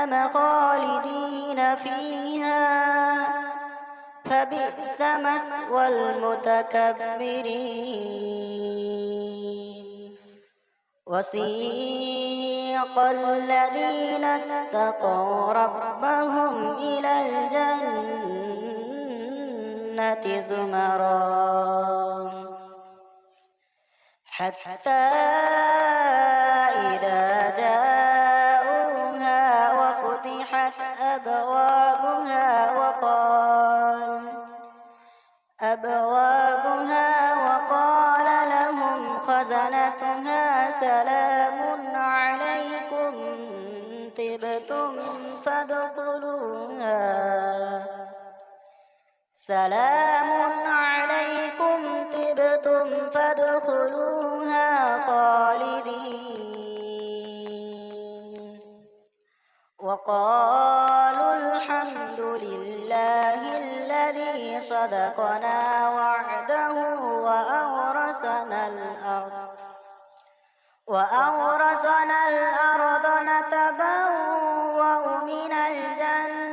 جهنم خالدين فيها. فبئس مثوى المتكبرين. وسيق الذين اتقوا ربهم إلى الجنة زمرًا. حتى إذا جاءوها أبوابها وقال لهم خزنتها سلام عليكم طبتم فادخلوها. سلام عليكم طبتم فادخلوها خالدين. وقالوا صدقنا وعده وأورثنا الأرض وأورثنا الأرض نتبوأ من الجنة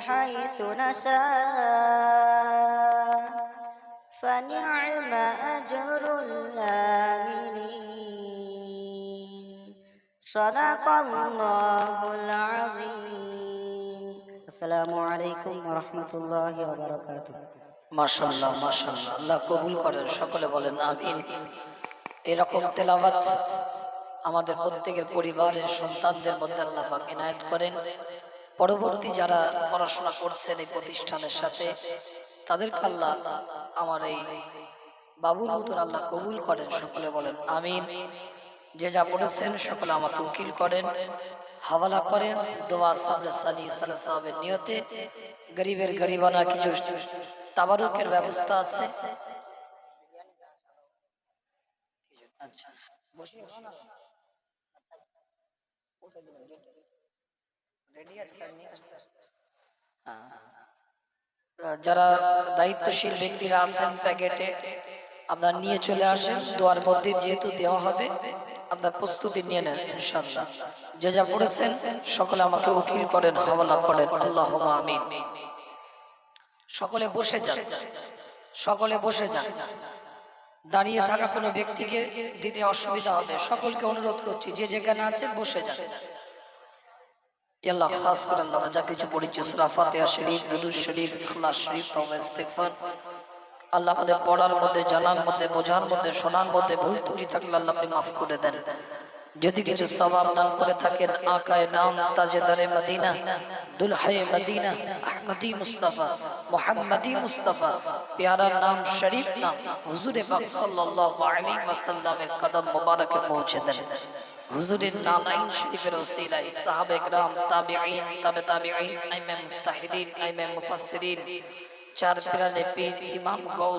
حيث نشاء فنعم أجر العاملين صدق الله العظيم. আসসালামু আলাইকুম রহমতুল্লাহ বারকাত মাশাল্লাহ মাশাল্লাহ আল্লাহ কবুল করেন, সকলে বলেন আমিন। এরকম তেলাবাত আমাদের প্রত্যেকের পরিবারের সন্তানদের মধ্যে আল্লাহ পাক এনায়েত করেন। পরবর্তী যারা পড়াশোনা করছেন এই প্রতিষ্ঠানের সাথে, তাদেরকে আল্লাহ আমার এই বাবুর মতন আল্লাহ কবুল করেন, সকলে বলেন আমিন। যে যা বলেছেন সকলে আমাকে উকিল করেন, হাওয়ালা করেন, দোয়া সাবরে সালি সাল্লাহ সাহাবের নিয়তে, গরিবের গরিবানা কিছু তাবারুকের ব্যবস্থা আছে। আচ্ছা হ্যাঁ। যারা দায়িত্বশীল ব্যক্তিরা আছেন প্যাকেটে, আপনার নিয়ে চলে আসেন, দোয়ার মধ্যে যেহেতু দেওয়া হবে। আপনার প্রস্তুতি নিয়ে নেন ইনশাআল্লাহ। যে যা পড়েছেন, সকলে আমাকে উকিল করেন হাওয়ালা করেন। আল্লাহ আমিন। সকলে বসে যান। সকলে বসে যান। দাঁড়িয়ে থাকা কোনো ব্যক্তিকে দিতে অসুবিধা হবে। সকলকে অনুরোধ করছি, যে যেখানে আছে বসে যান। আল্লাহ, খাস করে আল্লাহ যা কিছু পড়েছি, সূরা ফাতিহা শরীফ, দুরূদ শরীফ, ইখলাস শরীফ, তওবা, ইস্তিগফার। আল্লাহ আমাদের পড়ার মধ্যে জানার মধ্যে বোঝার মধ্যে শোনার মধ্যে ভুল ত্রুটি থাকলে আল্লাহ আপনি মাফ করে দেন যদি কিছু সওয়াব দান করে থাকেন আকায় নাম তাজেদারে মদিনা দুলহায়ে মদিনা আহমদি মুস্তাফা মোহাম্মদি মুস্তাফা প্যারা নাম শরীফ নাম হুজুরে পাক সাল্লাল্লাহু আলাইহি ওয়াসাল্লামের কদম মোবারকে পৌঁছে দেন হুজুরের নামাইন শরীফের ওসিলায় সাহাবে کرام তাবিঈন তাবে তাবিঈন আইমে মুস্তাহিদিন আইমে মুফাসসিরিন চার পিরানে পীর ইমাম গৌস